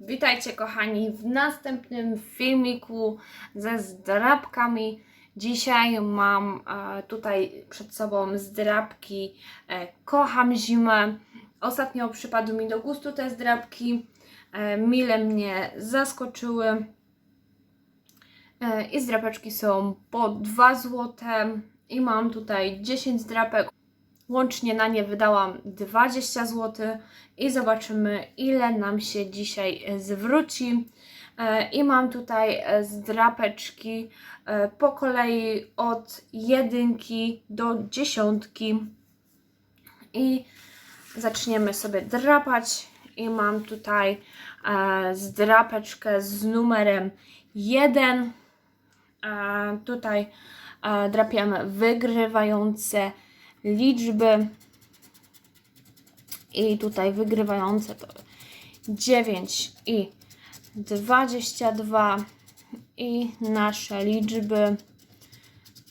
Witajcie kochani w następnym filmiku ze zdrabkami. Dzisiaj mam e, tutaj przed sobą zdrabki e, Kocham zimę. Ostatnio przypadły mi do gustu te zdrabki. E, mile mnie zaskoczyły. I zdrapeczki są po 2 zł. I mam tutaj 10 zdrapek. Łącznie na nie wydałam 20 zł i zobaczymy, ile nam się dzisiaj e, zwróci. E, I mam tutaj e, zdrapeczki e, po kolei od jedynki do dziesiątki. I zaczniemy sobie drapać. I mam tutaj zdrapeczkę z numerem 1. E, tutaj drapiemy wygrywające liczby i tutaj wygrywające to 9 i 22 i nasze liczby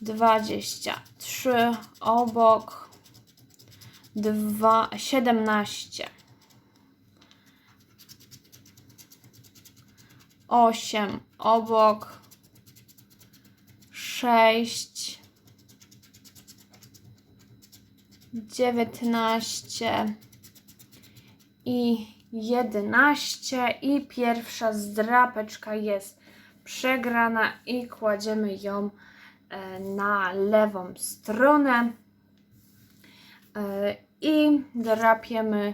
23 obok 2, 17 8 obok 6 dziewiętnaście i jedenaście. I pierwsza zdrapeczka jest przegrana i kładziemy ją e, na lewą stronę. E, I drapiemy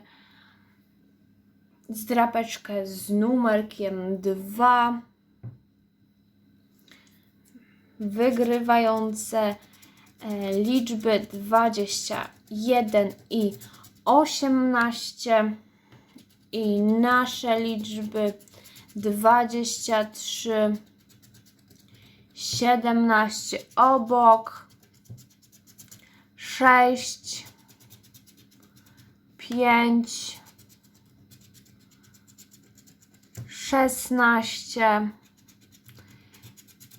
zdrapeczkę z numerkiem 2 wygrywające e, liczby 20 1 i 18 i nasze liczby 23, 17 obok, 6, 5, 16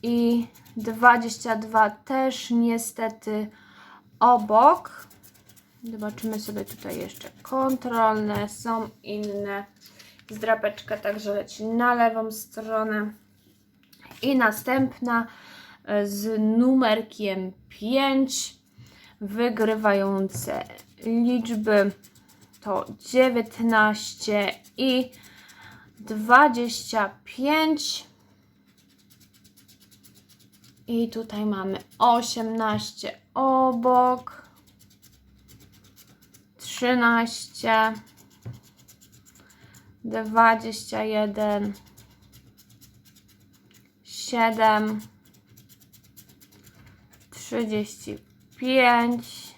i 22 też niestety obok. Zobaczymy sobie tutaj jeszcze kontrolne, są inne. Zdrapeczka także leci na lewą stronę. I następna e, z numerkiem 5 wygrywające liczby to 19 i 25 i tutaj mamy 18 obok, 13, 21, 7, 35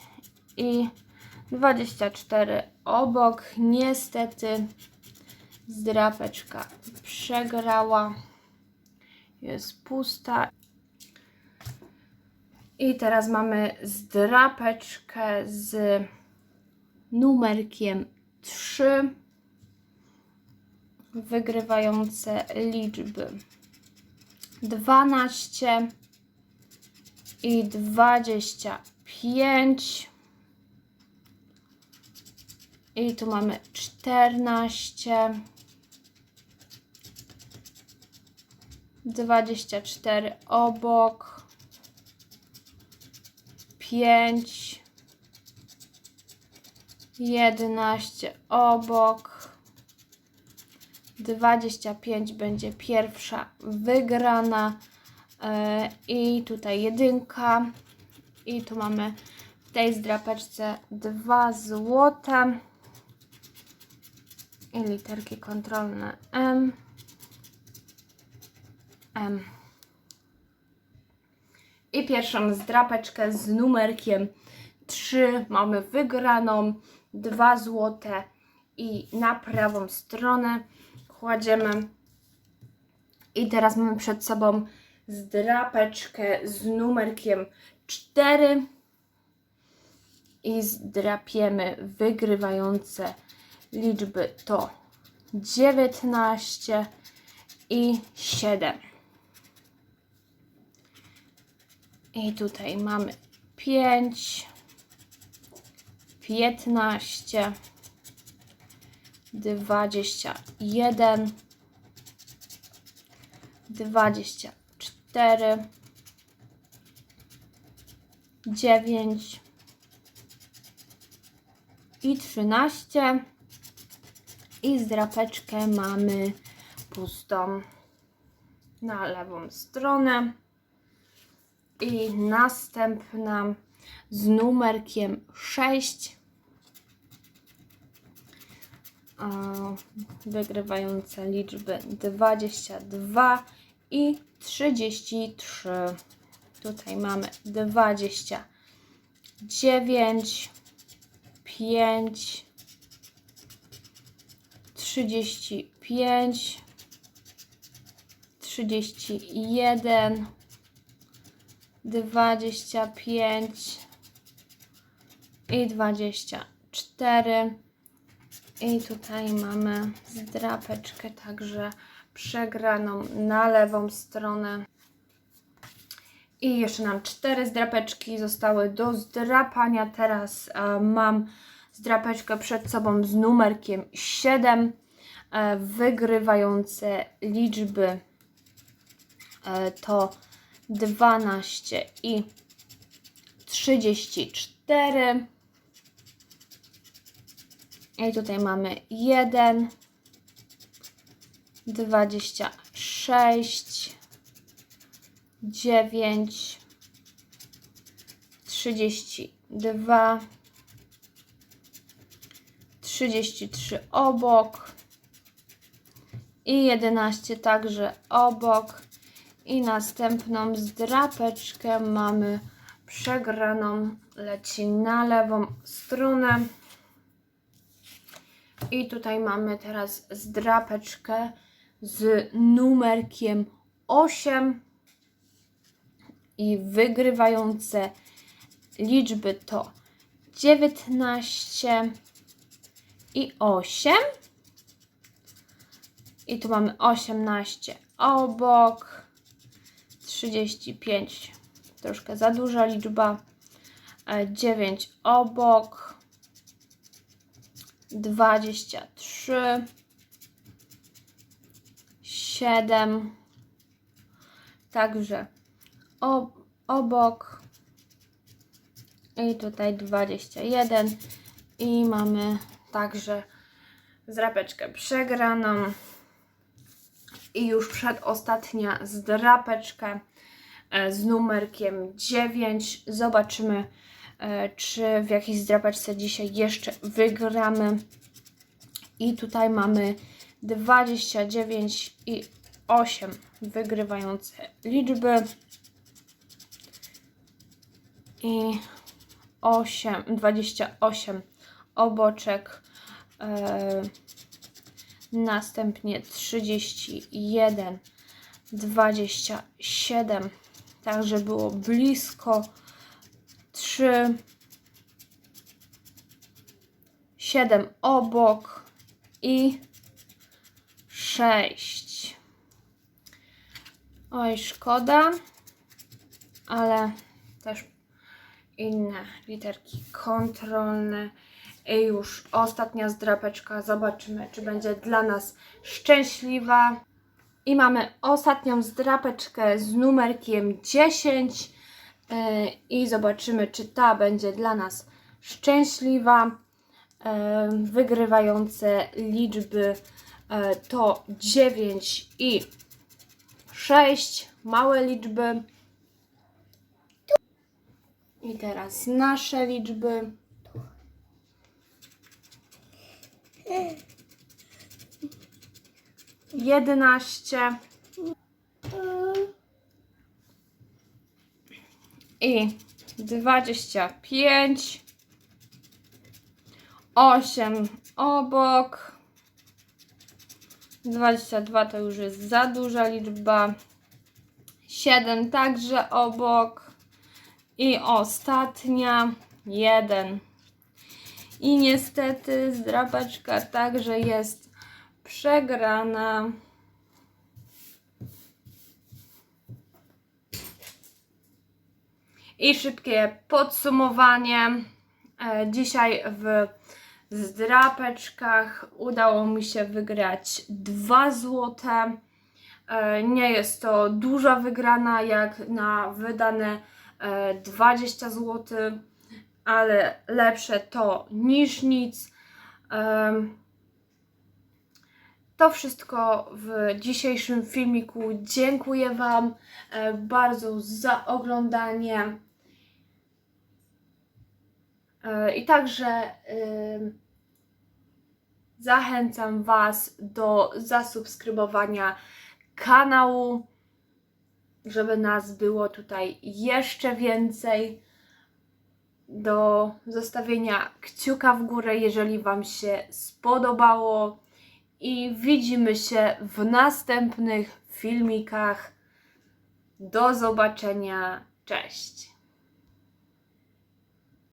i 24 obok. Niestety zdrapeczka przegrała. Jest pusta. I teraz mamy zdrapeczkę z numerkiem 3 wygrywające liczby. 12 i 25 i tu mamy 14 24 obok 5 11 obok. 25 będzie pierwsza wygrana. E, i tutaj jedynka. I tu mamy w tej zdrapeczce 2 złote. I literki kontrolne M. M. I pierwszą zdrapeczkę z numerkiem 3 mamy wygraną 2 złote i na prawą stronę kładziemy. I teraz mamy przed sobą zdrapeczkę z numerkiem 4 i zdrapiemy wygrywające liczby to 19 i 7 i tutaj mamy 5 15 21 dwadzieścia cztery, dziewięć i trzynaście. I zdrapeczkę mamy pustą na lewą stronę. I następna z numerkiem 6. Wygrywające liczby 22 i 33. Tutaj mamy 29, 5, 35, 31, 25 i 24. I tutaj mamy zdrapeczkę także przegraną na lewą stronę. I jeszcze nam cztery zdrapeczki zostały do zdrapania. Teraz e, mam zdrapeczkę przed sobą z numerkiem 7. E, wygrywające liczby e, to 12 i 34. I tutaj mamy 1, 26, 9, 32, 33 obok i 11 także obok. I następną zdrapeczkę mamy przegraną, leci na lewą stronę. I tutaj mamy teraz zdrapeczkę z numerkiem 8 i wygrywające liczby to 19 i 8. I tu mamy 18 obok, 35 troszkę za duża liczba, 9 obok, 23, 7, także ob, obok i tutaj 21 i mamy także zdrapeczkę przegraną. I już przedostatnia zdrapeczkę e, z numerkiem 9. Zobaczymy, czy w jakiejś zdrapeczce dzisiaj jeszcze wygramy. I tutaj mamy 29 i 8 wygrywające liczby. I 8, 28 oboczek. e, Następnie 31, 27. Także było blisko. 3, 7 obok i 6. Oj, szkoda, ale też inne literki kontrolne. I już ostatnia zdrapeczka. Zobaczymy, czy będzie dla nas szczęśliwa. I mamy ostatnią zdrapeczkę z numerkiem 10. Yy, I zobaczymy, czy ta będzie dla nas szczęśliwa. Yy, Wygrywające liczby yy, to 9 i 6. Małe liczby. I teraz nasze liczby. jedenaście i dwadzieścia pięć, osiem obok, dwadzieścia dwa to już jest za duża liczba, siedem także obok. I ostatnia. Jeden. I niestety zdrapaczka także jest przegrana. I szybkie podsumowanie. E, Dzisiaj w zdrapeczkach udało mi się wygrać dwa złote. E, Nie jest to duża wygrana jak na wydane e, 20 zł, ale lepsze to niż nic. To wszystko w dzisiejszym filmiku. Dziękuję Wam e, bardzo za oglądanie. E, I także ym, zachęcam Was do zasubskrybowania kanału, żeby nas było tutaj jeszcze więcej. Do zostawienia kciuka w górę, jeżeli Wam się spodobało. I widzimy się w następnych filmikach. Do zobaczenia. Cześć.